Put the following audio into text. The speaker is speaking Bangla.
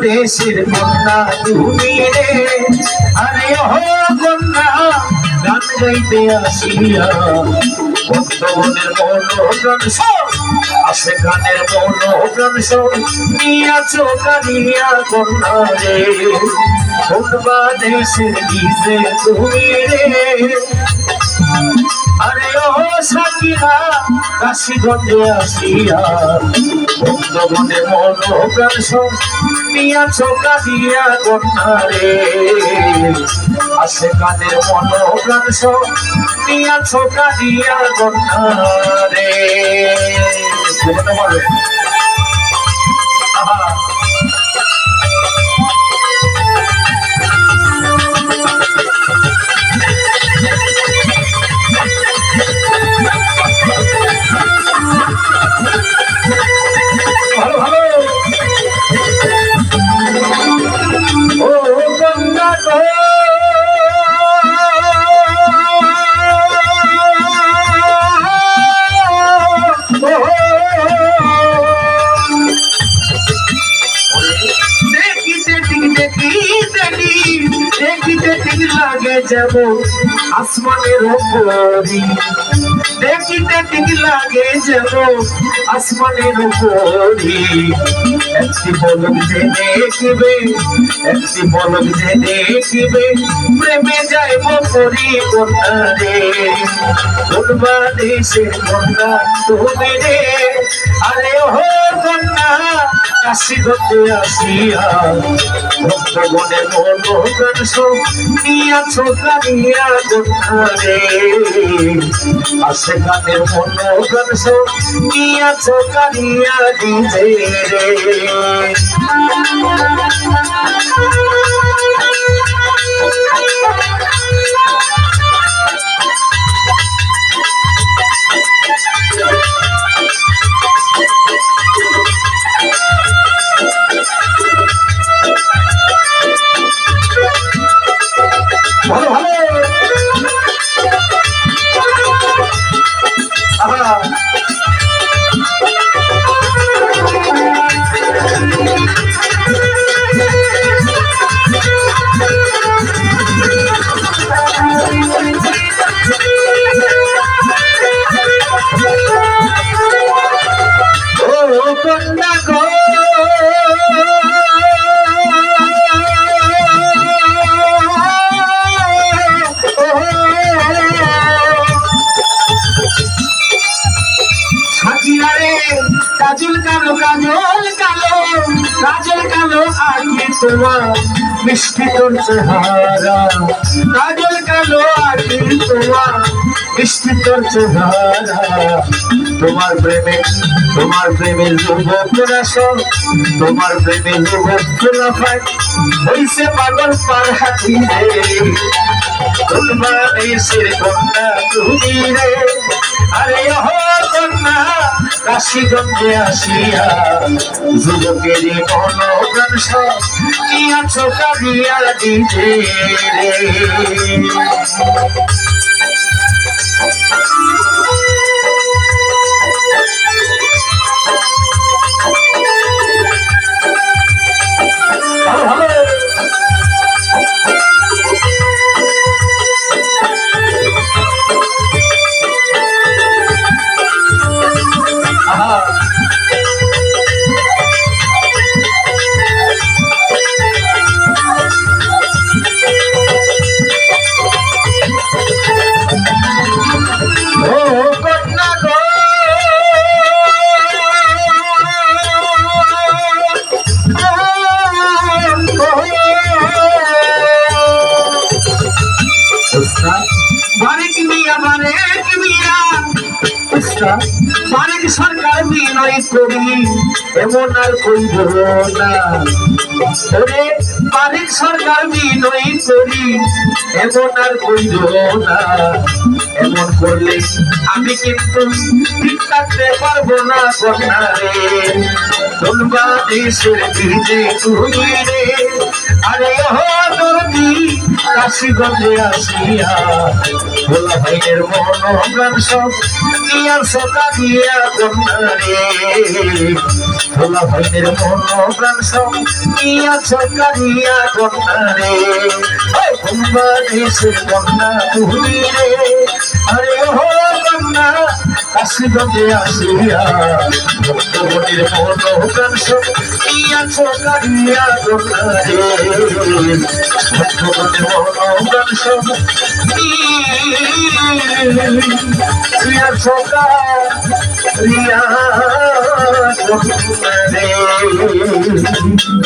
দেশের কন্যা তুমি রে। আরে ও কন্যা গান গাইতে আসিয়া। বর্তমানের মনোগান আসে গানের মনোগান নিয়া চোখানিয়া কন্যা রে। কোনবা দেশের গীতে তুমি রে। আরে ও সাকিরা কাশিগঞ্জে আসিয়া বন্ধবনে মনোপ্রাণ নিয়া চোখা দিয়া কন্যা রে আসে কানের মনোপ্রাণ নিয়া চোখা দিয়া কন্যা দেখিতে লাগে যাব আসমানের উপরি। দেখিতে ঠিক লাগে যাব আসমানের উপরি। একটি পলক যে দেখিবে, একটি পলক যে দেখিবে, প্রেমে যাইব করি কন্যা রে কোনবা দেশের কন্যা তুমি রে, আরে ও কন্যা। কাশি করতে আসিয়া ভক্তগণের মনোগান নিয়া ছোটা নিয়া কন্যা রে আসে গানের মনোগান নিয়া ছোটা নিয়া দিতে রে। 会啊 সাজিয়ারে কাজল কালো কাজল কালো কাজল কালো আগে তোমার মিষ্টি তোর চেহারা। কাজল কালো আগে তোমার মিষ্টি তোর চেহারা। তোমার প্রেমে তোমার প্রেমে যুবকরা সব তোমার প্রেমে যুবকরা পায় হইছে পাগল পার হাতি রে। তোমার দেশের কন্যা, তুমি রে। আরে কন্যা, কাশিগঞ্জে আসিয়া যুবকের মনোপ্রাণ সব নিয়া চোখা দিয়া দিতে রে। বারেক সরকার বিনয় করি, এমন আর কইব না। ওরে সরকার বিনয় করি, এমন আর কইব না। এমন করলে আমি কিন্তু ঠিক পারব না কন্যা রে। বাংলাদেশের দিকে তুমি রে। আরে দরদি কাশিগঞ্জে আসিয়া। ভোলা ভাইয়ের মনোগান সব নিয়া সকা দিয়া কন্যারে ভোলা ভাইয়ের মনোগান সব নিয়া সকা দিয়া কন্যারে কুম্বা দেশের কন্যা তুমি রে আরে ও কন্যা কাশিগঞ্জে আসিয়া। ভক্তগণের মনোগান সব নিয়া সকা দিয়া কন্যারে ভক্তগণের মনোগান সব নিয়া সকা রিয়া কন্যারে